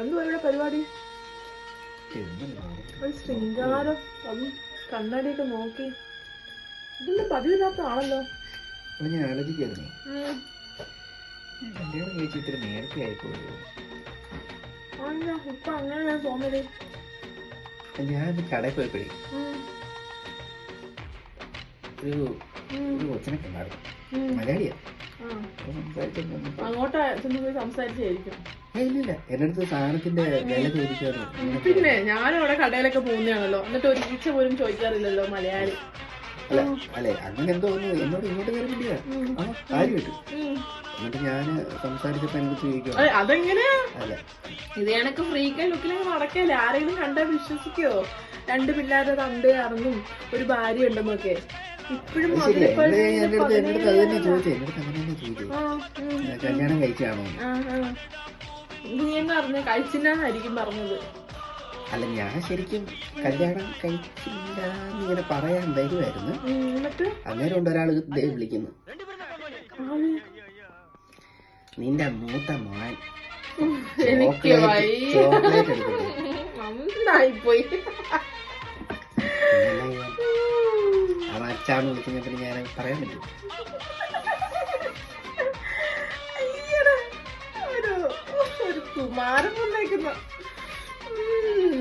എന്തുവാ ഇവിടെ പരിപാടി? ഒരു ശൃംഗാരം. അതും കണ്ണാടിയൊക്കെ നോക്കി. ഇതിന്റെ പതിവില്ലാത്ത ആണല്ലോ ഞാൻ ആലോചിക്കായിരുന്നു. കല്യാണം കഴിച്ച് ഇത്തിരി നേരത്തെ ആയിപ്പോയോ? അല്ല ഇപ്പൊ അങ്ങനെയാ തോന്നൽ? ഞാൻ കടയിൽ പോയപ്പോഴേ ഒരു. ഒരു കൊച്ചിനെ കണ്ടായിരുന്നു ഉം. മലയാളിയാ. ആ. അപ്പൊ സംസാരിച്ചപ്പോ വന്നപ്പോ, അങ്ങോട്ട് പോയി സംസാരിച്ചായിരിക്കും. "ഏയ് ഇല്ലില്ല എന്റെ അടുത്ത് സാധനത്തിന്റെ വില ചോദിക്കാറ്. പിന്നെ ഞാനും അവിടെ കടയിലൊക്കെ പോകുന്നതാണല്ലോ. എന്നിട്ട് ഒരു ഈച്ച പോലും ചോദിക്കാറില്ലല്ലോ മലയാളി. അല്ല അല്ലെ അങ്ങനെ എന്തോ ഒന്ന് എന്നോട് ഇങ്ങോട്ട് കയറില്ല ഉം. ആ കാര്യമായിട്ട് ഉം. എന്നിട്ട് ഞാൻ സംസാരിച്ചപ്പോ എനിക്ക് ചോദിക്കും അതെ, അതെങ്ങനെയാ അല്ല ഇത് കണക്ക് ഫ്രീക്കൻ ലുക്കിലൊക്കെ നടക്കല്ലേ? ആരെങ്കിലും കണ്ടാ വിശ്വസിക്കോ? രണ്ട് പിള്ളേരുടെ തണ്ട് അറിഞ്ഞും ഒരു ഭാര്യ ഉണ്ടെന്നൊക്കെ ഇപ്പോഴും അത് ശരിയാ. എന്റെ എന്റെ അടുത്ത് എന്റെ അടുത്ത് അത് തന്നെ ചോദിച്ചേ. എന്റെ അടുത്ത് അങ്ങനെ തന്നെ ചോദിച്ചത് കല്യാണം കഴിച്ചാണോ? നീ എന്ന് പറഞ്ഞ? കഴിച്ചില്ലാന്നായിരിക്കും പറഞ്ഞത്. അല്ല ഞാൻ ശരിക്കും കല്യാണം കഴിച്ചില്ല ഇങ്ങനെ പറയാൻ വരുമായിരുന്നു അങ്ങനെ അന്നേരം ഉണ്ട് ഒരാൾ ദേ വിളിക്കുന്നു. നിന്റെ മൂത്ത മോൻ ചോക്ലേറ്റ് വയ്യ. ചോക്ലേറ്റ് വിളിക്കുന്നത് ഞാൻ പറയാൻ പറ്റും ഒരു കുമാരൻ വന്നേക്കുന്ന.